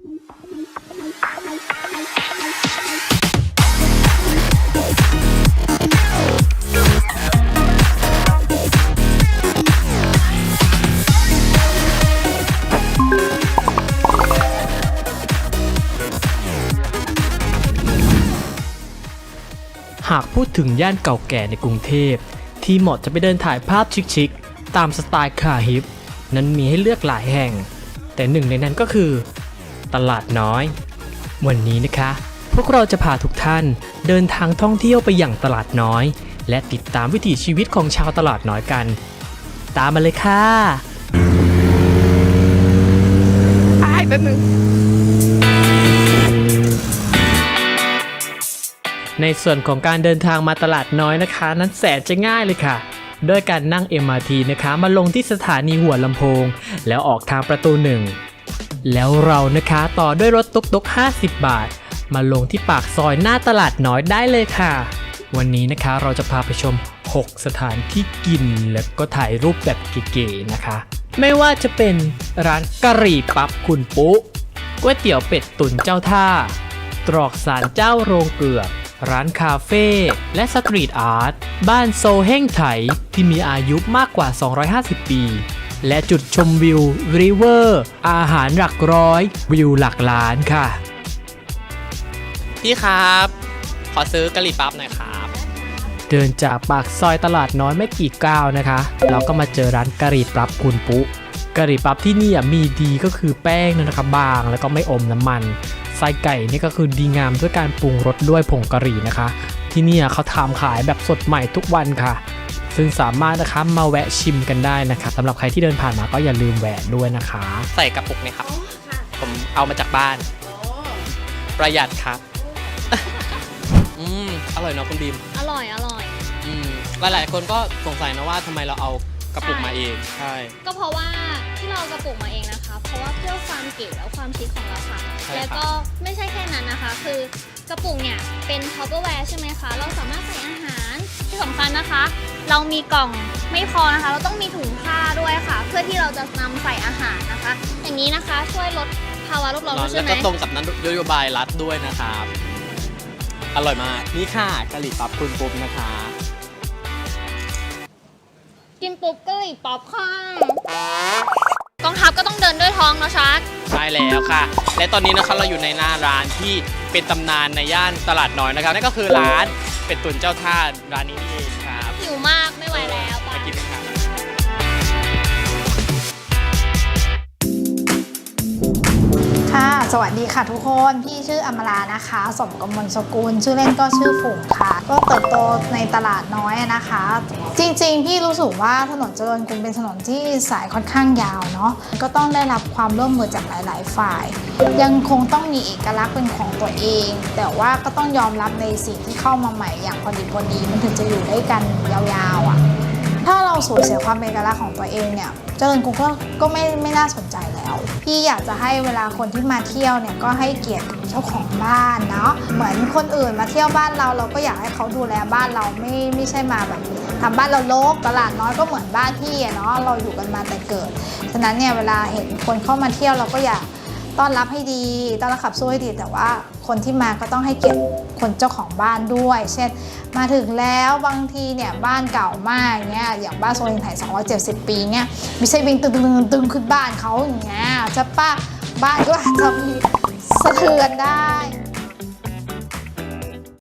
หากพูดถึงย่านเก่าแก่ในกรุงเทพ ที่เหมาะจะไปเดินถ่ายภาพชิคๆตามสไตล์คาฮิป นั้นมีให้เลือกหลายแห่ง แต่หนึ่งในนั้นก็คือ ตลาดน้อย วันนี้นะคะ พวกเราจะพาทุกท่านเดินทางท่องเที่ยวไปอย่างตลาดน้อย และติดตามวิถีชีวิตของชาวตลาดน้อยกัน ตามมาเลยค่ะไอ้แป๊บนึงในส่วนของการเดินทางมาตลาดน้อยนะคะ นั้นแสนจะง่ายเลยค่ะ โดยการนั่ง MRT นะคะ มาลงที่สถานีหัวลำโพง แล้วออกทางประตูหนึ่ง แล้วเรานะคะต่อด้วยรถตุกตุก50 บาท มาลงที่ปากซอยหน้าตลาดน้อยได้เลยค่ะ วันนี้นะคะเราจะพาไปชม 6 สถานที่กินแล้วก็ถ่ายรูปแบบเก๋ๆนะคะ ไม่ว่าจะเป็นร้านกะหรี่ปั๊บคุณปุ๊ก๋วยเตี๋ยวเป็ดตุ๋นเจ้าท่า ตรอกสารเจ้าโรงเกลือร้านคาเฟ่และสตรีทอาร์ต บ้านโซเฮ่งไถที่มีอายุมากกว่า 250 ปี และจุดชมวิวริเวอร์อาหารหลักร้อย วิวหลักล้านค่ะ พี่ครับ ขอซื้อกะหรี่ปั๊บหน่อยครับ เดินจากปากซอยตลาดน้อยไม่กี่ก้าวนะคะ เราก็มาเจอร้านกะหรี่ปั๊บคุณปุ๊กะหรี่ปั๊บที่นี่อะมีดีก็คือแป้งนะครับบางแล้วก็ไม่อมน้ำมันไส้ไก่นี่ก็คือดีงามด้วยการปรุงรสด้วยผงกะหรี่นะคะ ที่เนี่ยเขาทำขายแบบสดใหม่ทุกวันค่ะ ซึ่งสามารถนะคะมาแวะชิมกันได้นะคะสำหรับใครที่เดินผ่านมาก็อย่าลืมแวะด้วยนะคะ ใส่กระปุกนี่ครับ ผมเอามาจากบ้าน ประหยัดครับ อืมอร่อยเนาะคุณบีมอร่อยอร่อย อืมหลายๆคนก็สงสัยนะว่าทำไมเราเอากระปุกมาเอง ใช่ ก็เพราะว่าที่เรากระปุกมาเองนะคะ เพราะว่าเพื่อความเก๋และความชิคของเราค่ะ ใช่ครับ แล้วก็ไม่ใช่แค่นั้นนะคะ คือ กระปุกเนี่ยเป็นท็อปเปอร์แวร์ใช่ไหมคะ เราสามารถใส่อาหารที่สำคัญนะคะ เรามีกล่องไม่พอนะคะ เราต้องมีถุงผ้าด้วยค่ะ เพื่อที่เราจะนำใส่อาหารนะคะ อย่างนี้นะคะช่วยลดภาวะโลกร้อนด้วยแล้ใช่วไหมก็ตรงกับนโยบายรัฐด้วยนะครับ อร่อยมาก นี่ค่ะกะหรี่ปั๊บคุณปุ๊บนะคะ กินปุ๊บก็หลีป๊อปค่ะ แล้วค่ะ และตอนนี้นะครับเราอยู่ในหน้าร้านที่เป็นตำนานในย่านตลาดน้อยนะครับนั่นก็คือร้านเป็ดตุ๋นเจ้าท่าร้านนี้เอง สวัสดีค่ะทุกคน พี่ชื่ออมรานะคะ สมกมลสกุล ชื่อเล่นก็ชื่อฝุงค่ะ ก็เติบโตในตลาดน้อยนะคะ จริงๆ พี่รู้สึกว่าถนนเจริญกรุงเป็นถนนที่สายค่อนข้างยาวเนาะ ก็ต้องได้รับความร่วมมือจากหลายๆ ฝ่าย ยังคงต้องมีเอกลักษณ์เป็นของตัวเอง แต่ว่าก็ต้องยอมรับในสิ่งที่เข้ามาใหม่อย่างพอดีพอดีมันถึงจะอยู่ได้กันยาวๆอะ ถ้าเราสูญเสียความเป็นเอกลักษณ์ของตัวเองเนี่ย เจริญกรุงก็ก็ไม่ไม่น่าสนใจแล้ว พี่อยากจะให้เวลาคนที่มาเที่ยวเนี่ยก็ให้เกียรติเจ้าของบ้านเนาะเหมือนคนอื่นมาเที่ยวบ้านเราเราก็อยากให้เขาดูแลบ้านเราไม่ไม่ใช่มาแบบทำบ้านเราลกตลาดน้อยก็เหมือนบ้านพี่เนาะเราอยู่กันมาแต่เกิดฉะนั้นเนี่ยเวลาเห็นคนเข้ามาเที่ยวเราก็อยาก ต้อนรับให้ดี ต้อนรับขับสู้ให้ดี แต่ว่าคนที่มาก็ต้องให้เกียรติคนเจ้าของบ้านด้วย เช่น มาถึงแล้วบางทีเนี่ยบ้านเก่ามากเงี้ยอย่างบ้านโซลินไทย270 ปีเงี้ยไม่ใช่วิ่งตึงตึงตึงขึ้นบ้านเขาอย่างเงี้ยจะป้าบ้านก็อาจจะมีสะเทือนได้